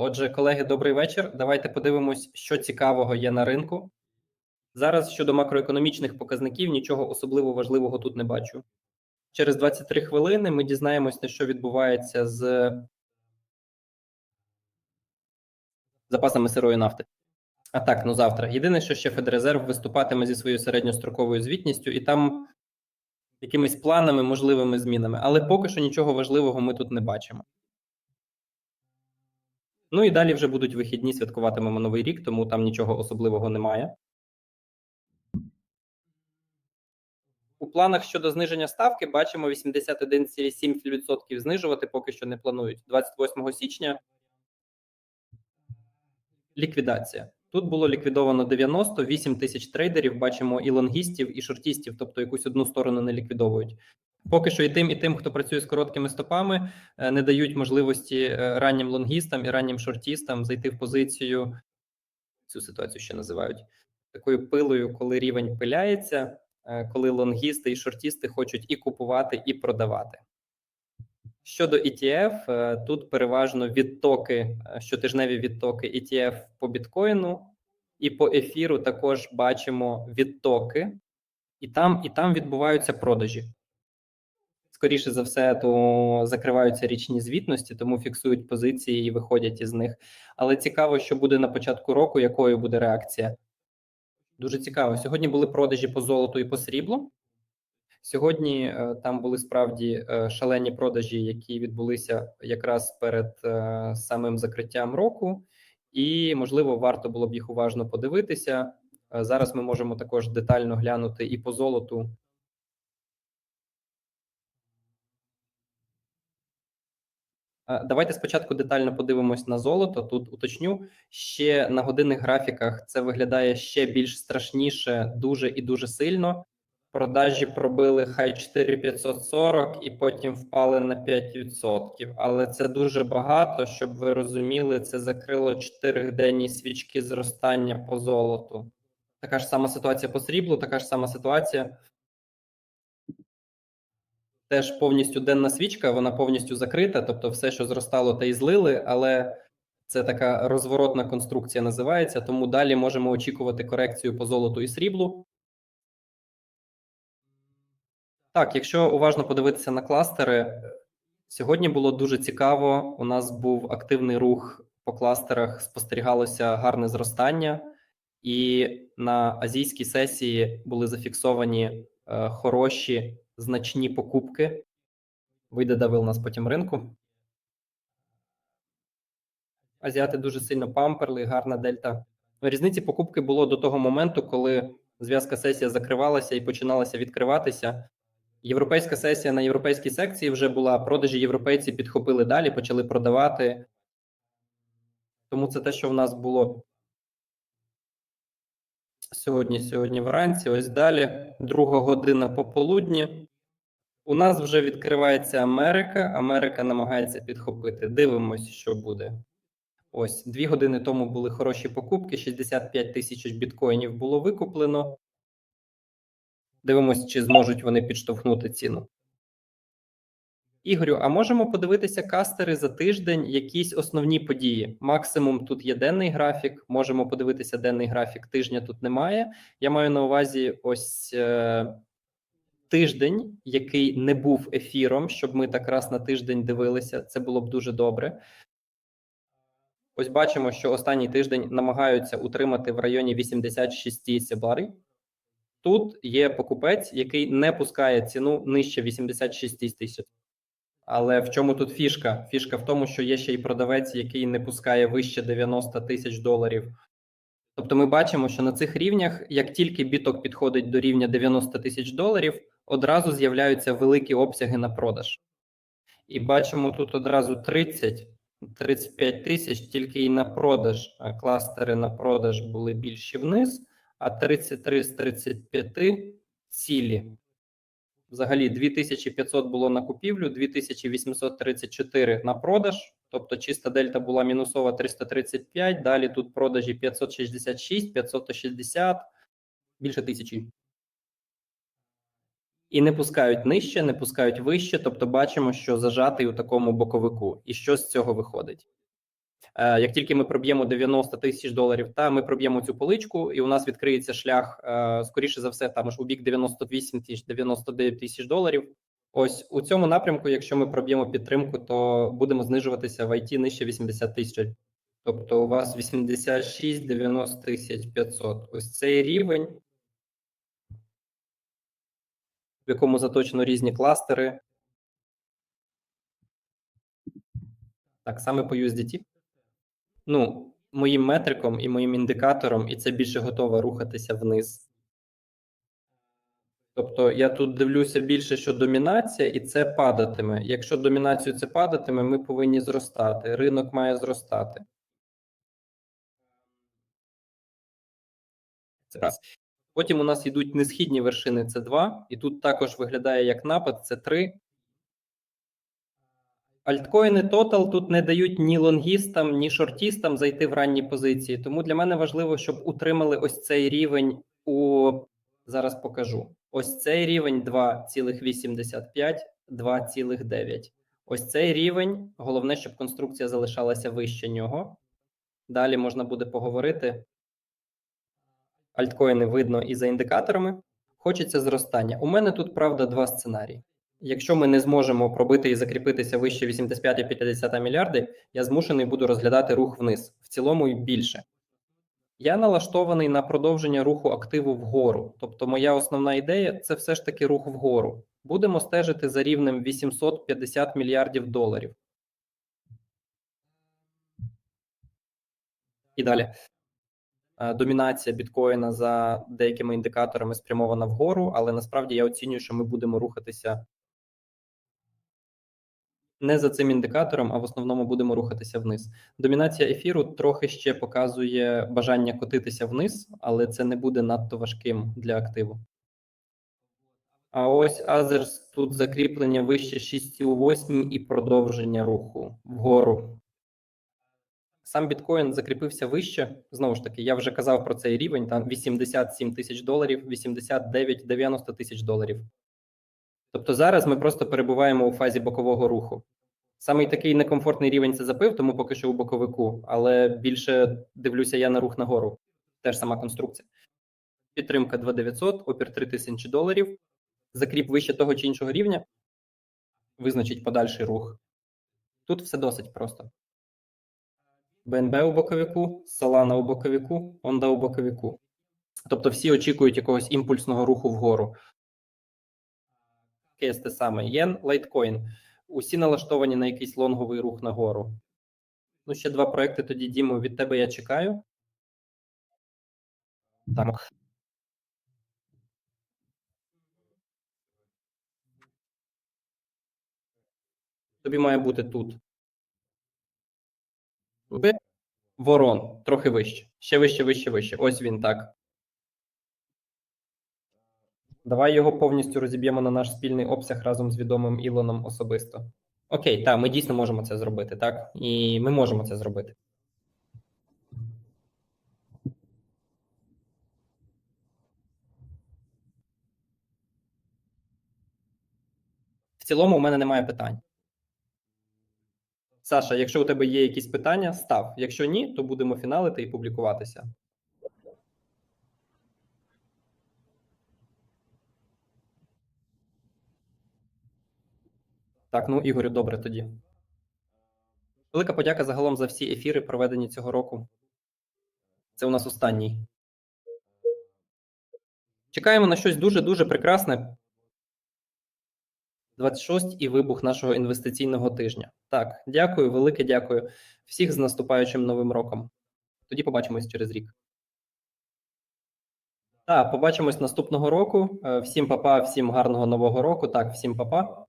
Отже, колеги, добрий вечір. Давайте подивимось, що цікавого є на ринку. Зараз щодо макроекономічних показників нічого особливо важливого тут не бачу. Через 23 хвилини ми дізнаємося, що відбувається з запасами сирої нафти. А так, ну завтра. Єдине, що ще Федрезерв виступатиме зі своєю середньостроковою звітністю, і там якимись планами, можливими змінами. Але поки що нічого важливого ми тут не бачимо. Ну і далі вже будуть вихідні, святкуватимемо новий рік, тому там нічого особливого немає. У планах щодо зниження ставки бачимо 81,7% знижувати поки що не планують. 28 січня ліквідація. Тут було ліквідовано 98 тисяч трейдерів. Бачимо і лонгістів, і шортістів, тобто якусь одну сторону не ліквідовують. Поки що і тим, і тим, хто працює з короткими стопами, е, не дають можливості е, раннім лонгістам і раннім шортістам зайти в позицію. Цю ситуацію ще називають такою пилою, коли рівень пиляється, е, коли лонгісти і шортісти хочуть і купувати, і продавати. Щодо ETF, тут переважно відтоки, щотижневі відтоки ETF по біткоїну, і по ефіру також бачимо відтоки, і там, і там відбуваються продажі. Скоріше за все, то закриваються річні звітності, тому фіксують позиції і виходять із них. Але цікаво, що буде на початку року, якою буде реакція. Дуже цікаво. Сьогодні були продажі по золоту і по сріблу. Сьогодні е, там були справді е, шалені продажі, які відбулися якраз перед е, самим закриттям року, і можливо варто було б їх уважно подивитися. Зараз ми можемо також детально глянути і по золоту. Давайте спочатку детально подивимось на золото. Тут уточню ще на годинних графіках це виглядає ще більш страшніше, дуже і дуже сильно. Продажі пробили хай 4540 і потім впали на 5%. Але це дуже багато, щоб ви розуміли, це закрило 4-денні свічки зростання по золоту. Така ж сама ситуація по сріблу, така ж сама ситуація. Теж повністю денна свічка, вона повністю закрита, тобто все, що зростало, те й злили, але це така розворотна конструкція називається. Тому далі можемо очікувати корекцію по золоту і сріблу. Так, якщо уважно подивитися на кластери, сьогодні було дуже цікаво. У нас був активний рух по кластерах, спостерігалося гарне зростання, і на азійській сесії були зафіксовані е, хороші значні покупки. Вийде давил нас потім ринку. Азіати дуже сильно памперли, гарна дельта. Різниці покупки було до того моменту, коли зв'язка сесія закривалася і починалася відкриватися. Європейська сесія на європейській секції вже була. Продажі європейці підхопили далі, почали продавати. Тому це те, що в нас було сьогодні, сьогодні вранці. Ось далі, друга година пополудні. У нас вже відкривається Америка. Америка намагається підхопити. Дивимось, що буде. Ось дві години тому були хороші покупки. 65 тисяч біткоїнів було викуплено. Дивимось, чи зможуть вони підштовхнути ціну. Ігорю, а можемо подивитися кастери за тиждень, якісь основні події. Максимум тут є денний графік. Можемо подивитися денний графік. Тижня тут немає. Я маю на увазі ось е, тиждень, який не був ефіром, щоб ми так раз на тиждень дивилися. Це було б дуже добре. Ось бачимо, що останній тиждень намагаються утримати в районі 86 сібари. Тут є покупець, який не пускає ціну нижче 86 тисяч. Але в чому тут фішка? Фішка в тому, що є ще й продавець, який не пускає вище 90 тисяч доларів. Тобто ми бачимо, що на цих рівнях, як тільки біток підходить до рівня 90 тисяч доларів, одразу з'являються великі обсяги на продаж. І бачимо тут одразу 30 35 тисяч тільки і на продаж. Кластери на продаж були більші вниз, а 33 з 35 цілі. Взагалі 2500 було на купівлю, 2834 на продаж. Тобто чиста дельта була мінусова 335. Далі тут продажі 566, 560, більше тисячі. І не пускають нижче, не пускають вище. Тобто, бачимо, що зажатий у такому боковику. І що з цього виходить? Е, Як тільки ми проб'ємо 90 тисяч доларів, та ми проб'ємо цю поличку, і у нас відкриється шлях, е, скоріше за все, там ж у бік 98 тисяч 99 тисяч доларів. Ось у цьому напрямку, якщо ми проб'ємо підтримку, то будемо знижуватися в IT нижче 80 тисяч. Тобто у вас 86 90 тисяч 500. Ось цей рівень, в якому заточено різні кластери. Так, саме по USDT. Ну, моїм метриком і моїм індикатором, і це більше готово рухатися вниз. Тобто я тут дивлюся більше, що домінація, і це падатиме. Якщо домінацію це падатиме, ми повинні зростати. Ринок має зростати. Це раз. Потім у нас йдуть несхідні вершини, це 2, і тут також виглядає як напад, це 3. Альткоїни Total тут не дають ні лонгістам, ні шортістам зайти в ранні позиції. Тому для мене важливо, щоб утримали ось цей рівень у зараз покажу. Ось цей рівень 2,85, 2,9. Ось цей рівень. Головне, щоб конструкція залишалася вище нього. Далі можна буде поговорити. Альткоїни видно і за індикаторами. Хочеться зростання. У мене тут правда два сценарії. Якщо ми не зможемо пробити і закріпитися вище 85-50 мільярди, я змушений буду розглядати рух вниз, в цілому і більше. Я налаштований на продовження руху активу вгору. Тобто, моя основна ідея це все ж таки рух вгору. Будемо стежити за рівнем 850 мільярдів доларів. І далі. Е, Домінація біткоїна за деякими індикаторами спрямована вгору, але насправді я оцінюю, що ми будемо рухатися не за цим індикатором, а в основному будемо рухатися вниз. Домінація ефіру трохи ще показує бажання котитися вниз, але це не буде надто важким для активу. А ось Азерс тут закріплення вище 6,8 і продовження руху вгору. Сам біткоін закріпився вище. Знову ж таки, я вже казав про цей рівень: там 87 тисяч доларів, 89-90 тисяч доларів. Тобто зараз ми просто перебуваємо у фазі бокового руху. Самий такий некомфортний рівень це запив, тому поки що у боковику, але більше дивлюся я на рух нагору. Теж сама конструкція. Підтримка 2900, опір 3000 доларів. Закріп вище того чи іншого рівня визначить подальший рух. Тут все досить просто. БНБ у боковику, Solana у боковику, Онда у боковику. Тобто всі очікують якогось імпульсного руху вгору. Кейс те саме. Єн, лайткоін. Усі налаштовані на якийсь лонговий рух нагору. Ну, ще два проекти тоді, Дімо, від тебе я чекаю. Так. Тобі має бути тут. Ворон. Трохи вище. Ще вище, вище, вище. Ось він так. Давай його повністю розіб'ємо на наш спільний обсяг разом з відомим Ілоном особисто. Окей, так, ми дійсно можемо це зробити, так? І ми можемо це зробити. В цілому, у мене немає питань. Саша, якщо у тебе є якісь питання, став. Якщо ні, то будемо фіналити і публікуватися. Так, ну Ігорю, добре тоді. Велика подяка загалом за всі ефіри, проведені цього року. Це у нас останній. Чекаємо на щось дуже-дуже прекрасне. 26 і вибух нашого інвестиційного тижня. Так, дякую, велике дякую. Всіх з наступаючим новим роком. Тоді побачимось через рік. Так, побачимось наступного року. Е, Всім папа, всім гарного нового року. Так, всім папа.